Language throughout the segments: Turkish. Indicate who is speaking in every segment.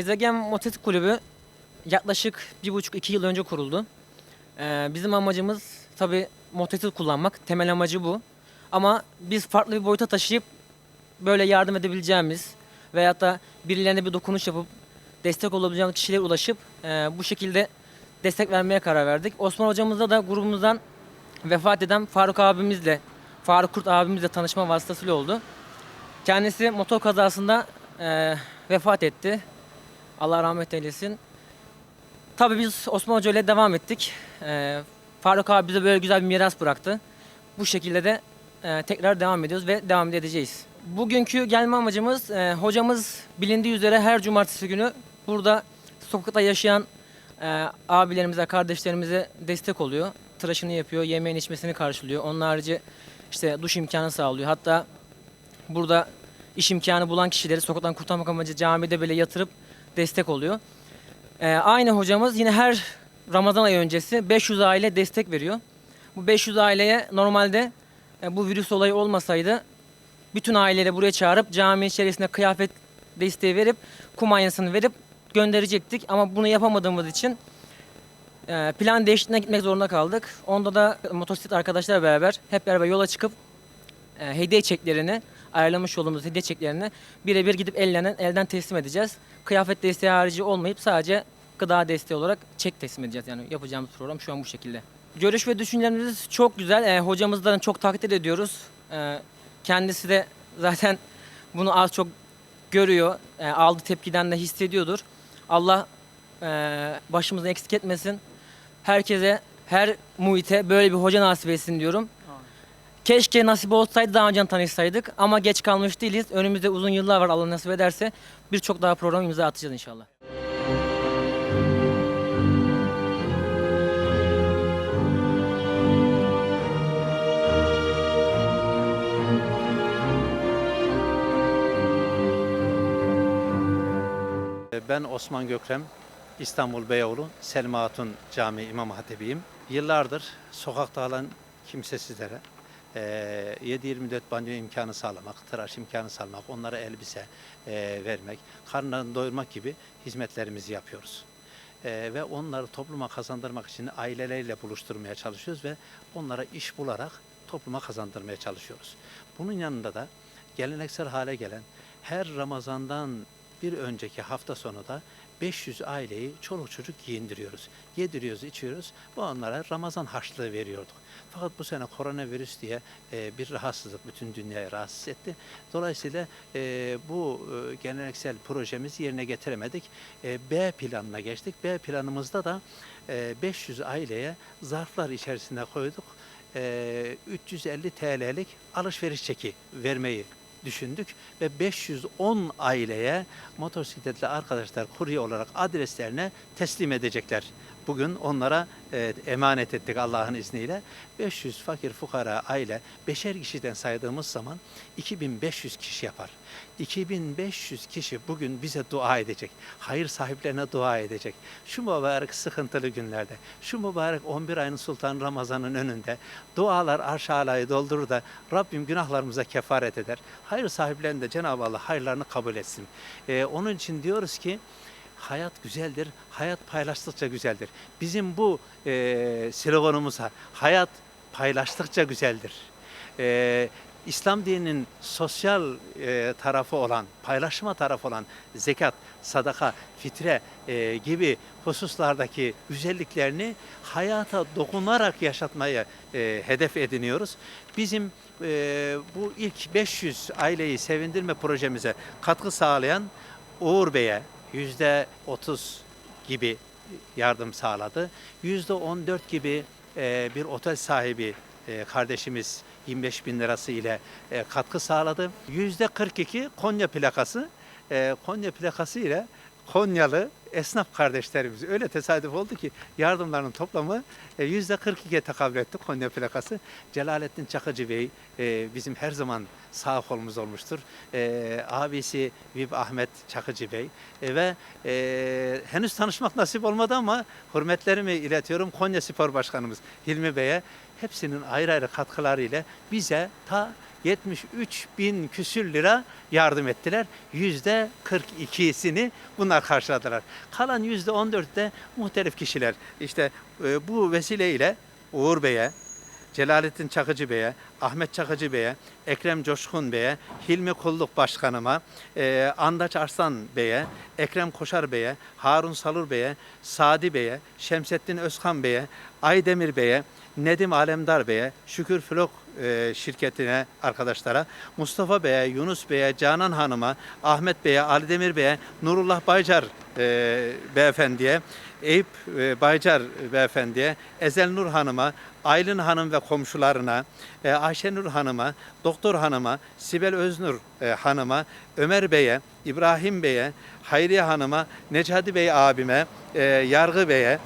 Speaker 1: Gezegen Motosiklet Kulübü yaklaşık bir buçuk iki yıl önce kuruldu. Ee, bizim amacımız tabi motosiklet kullanmak. Temel amacı bu. Ama biz farklı bir boyuta taşıyıp böyle yardım edebileceğimiz veyahut da birilerine bir dokunuş yapıp destek olabileceğimiz kişilere ulaşıp e, bu şekilde destek vermeye karar verdik. Osman hocamızla da grubumuzdan vefat eden Faruk abimizle, Faruk Kurt abimizle tanışma vasıtasıyla oldu. Kendisi motor kazasında e, vefat etti. Allah rahmet eylesin. Tabii biz Osman Hoca ile devam ettik. E, Faruk abi bize böyle güzel bir miras bıraktı. Bu şekilde de e, tekrar devam ediyoruz ve devam edeceğiz. Bugünkü gelme amacımız e, hocamız bilindiği üzere her cumartesi günü burada sokakta yaşayan e, abilerimize, kardeşlerimize destek oluyor. Tıraşını yapıyor, yemeğini içmesini karşılıyor. Onun harici işte duş imkanı sağlıyor. Hatta burada iş imkanı bulan kişileri sokaktan kurtarmak amacı camide bile yatırıp destek oluyor. Ee, aynı hocamız yine her Ramazan ayı öncesi 500 aile destek veriyor. Bu 500 aileye normalde e, bu virüs olayı olmasaydı bütün aileleri buraya çağırıp cami içerisinde kıyafet desteği verip kumanyasını verip gönderecektik. Ama bunu yapamadığımız için e, plan değişikliğine gitmek zorunda kaldık. Onda da motosiklet arkadaşlarla beraber hep beraber yola çıkıp e, hediye çeklerini ayarlamış olduğumuz hediye çeklerini birebir gidip elden, elden teslim edeceğiz. Kıyafet desteği harici olmayıp sadece gıda desteği olarak çek teslim edeceğiz. Yani yapacağımız program şu an bu şekilde. Görüş ve düşüncelerimiz çok güzel. E, hocamızdan çok takdir ediyoruz. E, kendisi de zaten bunu az çok görüyor. E, aldığı tepkiden de hissediyordur. Allah e, başımızdan eksik etmesin. Herkese, her muhite böyle bir hoca nasip etsin diyorum. Keşke nasip olsaydı daha önce tanışsaydık ama geç kalmış değiliz. Önümüzde uzun yıllar var Allah nasip ederse birçok daha program imza atacağız inşallah.
Speaker 2: Ben Osman Gökrem, İstanbul Beyoğlu Selma Hatun Camii İmam Hatibiyim. Yıllardır sokakta kalan kimsesizlere eee 7-24 banyo imkanı sağlamak, tıraş imkanı sağlamak, onlara elbise eee, vermek, karnlarını doyurmak gibi hizmetlerimizi yapıyoruz. Eee, ve onları topluma kazandırmak için aileleriyle buluşturmaya çalışıyoruz ve onlara iş bularak topluma kazandırmaya çalışıyoruz. Bunun yanında da geleneksel hale gelen her Ramazan'dan bir önceki hafta sonu da 500 aileyi çoluk çocuk giyindiriyoruz. Yediriyoruz, içiyoruz. Bu onlara Ramazan harçlığı veriyorduk. Fakat bu sene koronavirüs diye e, bir rahatsızlık bütün dünyayı rahatsız etti. Dolayısıyla e, bu e, geleneksel projemizi yerine getiremedik. E, B planına geçtik. B planımızda da e, 500 aileye zarflar içerisinde koyduk. E, 350 TL'lik alışveriş çeki vermeyi düşündük ve 510 aileye motosikletli arkadaşlar kurye olarak adreslerine teslim edecekler. Bugün onlara e, emanet ettik Allah'ın izniyle. 500 fakir fukara aile beşer kişiden saydığımız zaman 2500 kişi yapar. 2500 kişi bugün bize dua edecek. Hayır sahiplerine dua edecek. Şu mübarek sıkıntılı günlerde, şu mübarek 11 ayın Sultan Ramazan'ın önünde dualar arş alayı doldurur da Rabbim günahlarımıza kefaret eder. Hayır sahiplerine de Cenab-ı Allah hayırlarını kabul etsin. Ee, onun için diyoruz ki hayat güzeldir, hayat paylaştıkça güzeldir. Bizim bu e, sloganımıza hayat paylaştıkça güzeldir. E, İslam dininin sosyal e, tarafı olan, paylaşma tarafı olan zekat, sadaka, fitre e, gibi hususlardaki güzelliklerini hayata dokunarak yaşatmayı e, hedef ediniyoruz. Bizim e, bu ilk 500 aileyi sevindirme projemize katkı sağlayan Uğur Bey'e yüzde 30 gibi yardım sağladı. Yüzde 14 gibi e, bir otel sahibi e, kardeşimiz 25 bin lirası ile e, katkı sağladı. Yüzde 42 Konya plakası. Konya plakası ile Konyalı esnaf kardeşlerimiz öyle tesadüf oldu ki yardımların toplamı e, yüzde 42'ye tekabül etti Konya plakası. Celalettin Çakıcı Bey e, bizim her zaman sağ kolumuz olmuştur. E, abisi Vib Ahmet Çakıcı Bey ve henüz tanışmak nasip olmadı ama hürmetlerimi iletiyorum Konya Spor Başkanımız Hilmi Bey'e hepsinin ayrı ayrı katkılarıyla bize ta 73 bin küsür lira yardım ettiler. Yüzde 42'sini bunlar karşıladılar. Kalan yüzde 14 de muhtelif kişiler. İşte e, bu vesileyle Uğur Bey'e, Celalettin Çakıcı Bey'e, Ahmet Çakıcı Bey'e, Ekrem Coşkun Bey'e, Hilmi Kulluk Başkanıma, e, Andaç Arslan Bey'e, Ekrem Koşar Bey'e, Harun Salur Bey'e, Sadi Bey'e, Şemsettin Özkan Bey'e, Aydemir Bey'e, Nedim Alemdar Bey'e, Şükür Flok e, şirketine arkadaşlara, Mustafa Bey'e, Yunus Bey'e, Canan Hanım'a, Ahmet Bey'e, Ali Demir Bey'e, Nurullah Baycar e, beyefendiye, Eyüp e, Baycar beyefendiye, Ezel Nur Hanım'a, Aylin Hanım ve komşularına, e, Ayşenur Hanım'a, Doktor Hanım'a, Sibel Öznur e, Hanım'a, Ömer Bey'e, İbrahim Bey'e, Hayriye Hanım'a, Necati Bey abime, Yargı Bey'e,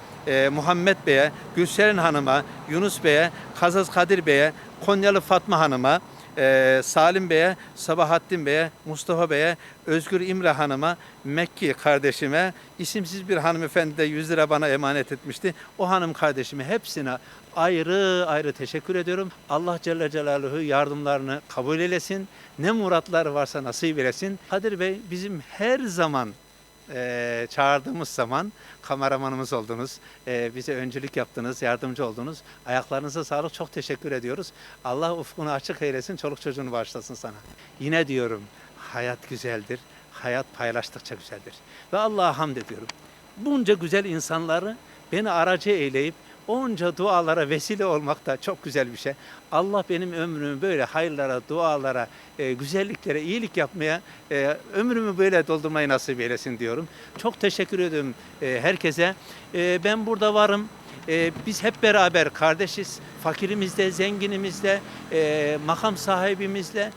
Speaker 2: Muhammed Bey'e, Gülseren Hanım'a, Yunus Bey'e, Kazaz Kadir Bey'e, Konyalı Fatma Hanım'a, e, Salim Bey'e, Sabahattin Bey'e, Mustafa Bey'e, Özgür İmre Hanım'a, Mekki kardeşime, isimsiz bir hanımefendi de 100 lira bana emanet etmişti. O hanım kardeşime hepsine ayrı ayrı teşekkür ediyorum. Allah Celle Celaluhu yardımlarını kabul eylesin. Ne muratları varsa nasip eylesin. Kadir Bey bizim her zaman e, çağırdığımız zaman kameramanımız oldunuz. E, bize öncülük yaptınız, yardımcı oldunuz. Ayaklarınıza sağlık. Çok teşekkür ediyoruz. Allah ufkunu açık eylesin. Çoluk çocuğunu bağışlasın sana. Yine diyorum hayat güzeldir. Hayat paylaştıkça güzeldir. Ve Allah'a hamd ediyorum. Bunca güzel insanları beni aracı eyleyip onca dualara vesile olmak da çok güzel bir şey. Allah benim ömrümü böyle hayırlara, dualara, e, güzelliklere, iyilik yapmaya, e, ömrümü böyle doldurmayı nasip eylesin diyorum. Çok teşekkür ediyorum e, herkese. E, ben burada varım. E, biz hep beraber kardeşiz. Fakirimizle, zenginimizle, e, makam sahibimizle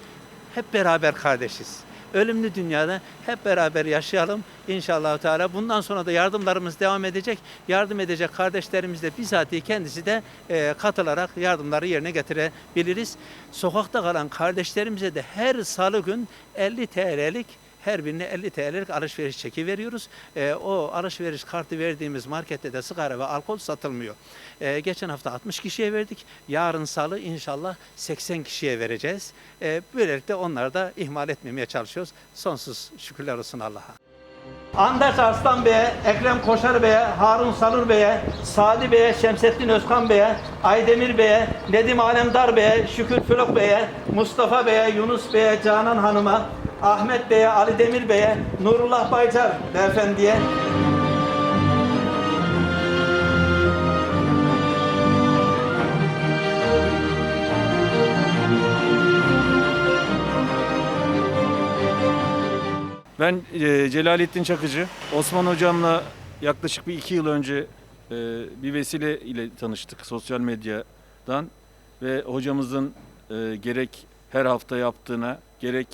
Speaker 2: hep beraber kardeşiz. Ölümlü dünyada hep beraber yaşayalım inşallah Teala. Bundan sonra da yardımlarımız devam edecek. Yardım edecek kardeşlerimiz de bizatihi kendisi de e, katılarak yardımları yerine getirebiliriz. Sokakta kalan kardeşlerimize de her salı gün 50 TL'lik her birine 50 TL'lik alışveriş çeki veriyoruz. E, o alışveriş kartı verdiğimiz markette de sigara ve alkol satılmıyor. E, geçen hafta 60 kişiye verdik. Yarın salı inşallah 80 kişiye vereceğiz. E, böylelikle onları da ihmal etmemeye çalışıyoruz. Sonsuz şükürler olsun Allah'a. Andaç Arslan Bey'e, Ekrem Koşar Bey'e, Harun Salur Bey'e, Sadi Bey'e, Şemsettin Özkan Bey'e, Aydemir Bey'e, Nedim Alemdar Bey'e, Şükür Fülok Bey'e, Mustafa Bey'e, Yunus Bey'e, Canan Hanım'a, Ahmet Bey'e, Ali Demir Bey'e, Nurullah Baycar Beyefendi'ye,
Speaker 3: Ben e, Celalettin Çakıcı. Osman Hocam'la yaklaşık bir iki yıl önce e, bir vesile ile tanıştık sosyal medyadan. Ve hocamızın e, gerek her hafta yaptığına gerek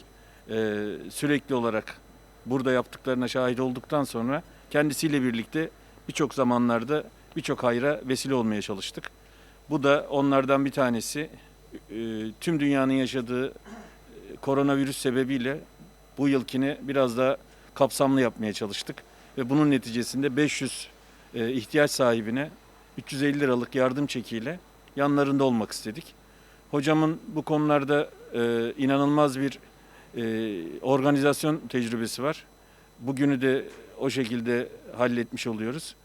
Speaker 3: e, sürekli olarak burada yaptıklarına şahit olduktan sonra kendisiyle birlikte birçok zamanlarda birçok hayra vesile olmaya çalıştık. Bu da onlardan bir tanesi. E, tüm dünyanın yaşadığı e, koronavirüs sebebiyle bu yılkini biraz daha kapsamlı yapmaya çalıştık. Ve bunun neticesinde 500 e, ihtiyaç sahibine 350 liralık yardım çekiyle yanlarında olmak istedik. Hocamın bu konularda e, inanılmaz bir e, organizasyon tecrübesi var. Bugünü de o şekilde halletmiş oluyoruz.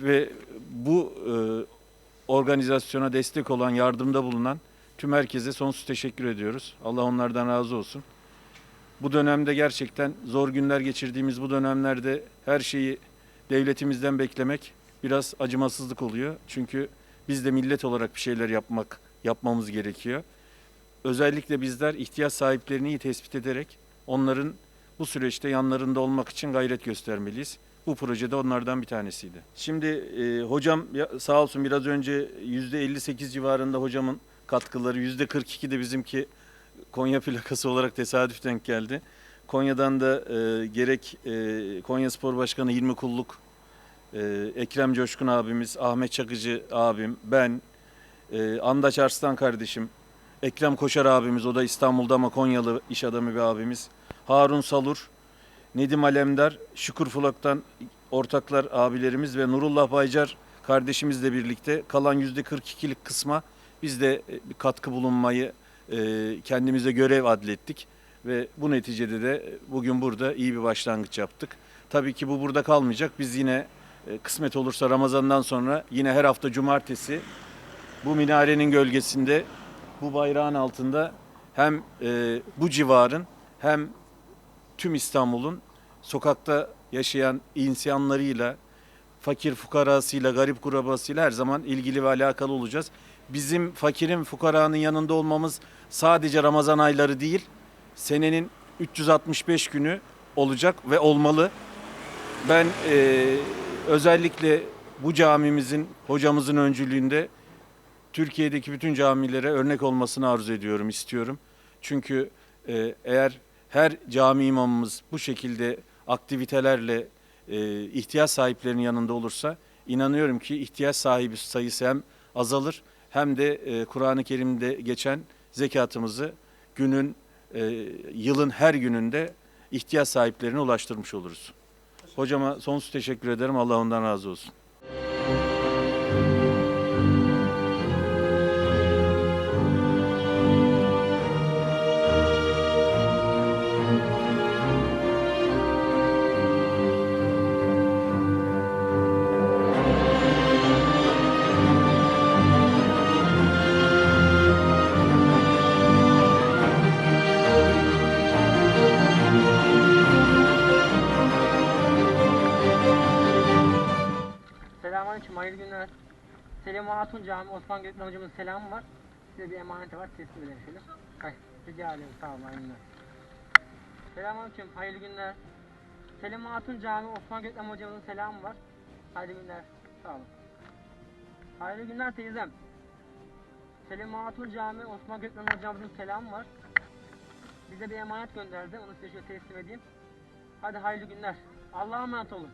Speaker 3: Ve bu e, organizasyona destek olan, yardımda bulunan tüm herkese sonsuz teşekkür ediyoruz. Allah onlardan razı olsun. Bu dönemde gerçekten zor günler geçirdiğimiz bu dönemlerde her şeyi devletimizden beklemek biraz acımasızlık oluyor. Çünkü biz de millet olarak bir şeyler yapmak yapmamız gerekiyor. Özellikle bizler ihtiyaç sahiplerini iyi tespit ederek onların bu süreçte yanlarında olmak için gayret göstermeliyiz. Bu projede onlardan bir tanesiydi. Şimdi e, hocam sağ olsun biraz önce %58 civarında hocamın katkıları, %42 de bizimki Konya plakası olarak tesadüf denk geldi. Konya'dan da e, gerek e, Konya Spor Başkanı Hilmi Kulluk, e, Ekrem Coşkun abimiz, Ahmet Çakıcı abim, ben, e, Andaç Arslan kardeşim, Ekrem Koşar abimiz, o da İstanbul'da ama Konyalı iş adamı bir abimiz, Harun Salur, Nedim Alemdar, Şükür Fulak'tan ortaklar abilerimiz ve Nurullah Baycar kardeşimizle birlikte kalan %42'lik kısma biz de e, bir katkı bulunmayı e, kendimize görev adlettik ve bu neticede de bugün burada iyi bir başlangıç yaptık. Tabii ki bu burada kalmayacak. Biz yine e, kısmet olursa Ramazan'dan sonra yine her hafta cumartesi bu minarenin gölgesinde bu bayrağın altında hem e, bu civarın hem tüm İstanbul'un sokakta yaşayan insanlarıyla, fakir fukarasıyla, garip kurabasıyla her zaman ilgili ve alakalı olacağız. Bizim fakirin, fukaranın yanında olmamız sadece Ramazan ayları değil, senenin 365 günü olacak ve olmalı. Ben e, özellikle bu camimizin, hocamızın öncülüğünde Türkiye'deki bütün camilere örnek olmasını arzu ediyorum, istiyorum. Çünkü e, eğer her cami imamımız bu şekilde aktivitelerle e, ihtiyaç sahiplerinin yanında olursa inanıyorum ki ihtiyaç sahibi sayısı hem azalır hem de e, Kur'an-ı Kerim'de geçen zekatımızı günün, e, yılın her gününde ihtiyaç sahiplerine ulaştırmış oluruz. Hocama sonsuz teşekkür ederim. Allah ondan razı olsun.
Speaker 4: Osman Gökmen hocamın selamı var. Size bir emaneti var, teslim edelim şöyle. Hay, rica ederim, sağ olun, günler. Selamünaleyküm, hayırlı günler. Selim Hatun Camii Osman Gökmen hocamın selamı var. Hayırlı günler, sağ olun. Hayırlı günler teyzem. Selim Hatun Camii Osman Gökmen hocamızın selamı var. Bize bir emanet gönderdi, onu size şöyle teslim edeyim. Hadi hayırlı günler. Allah'a emanet olun.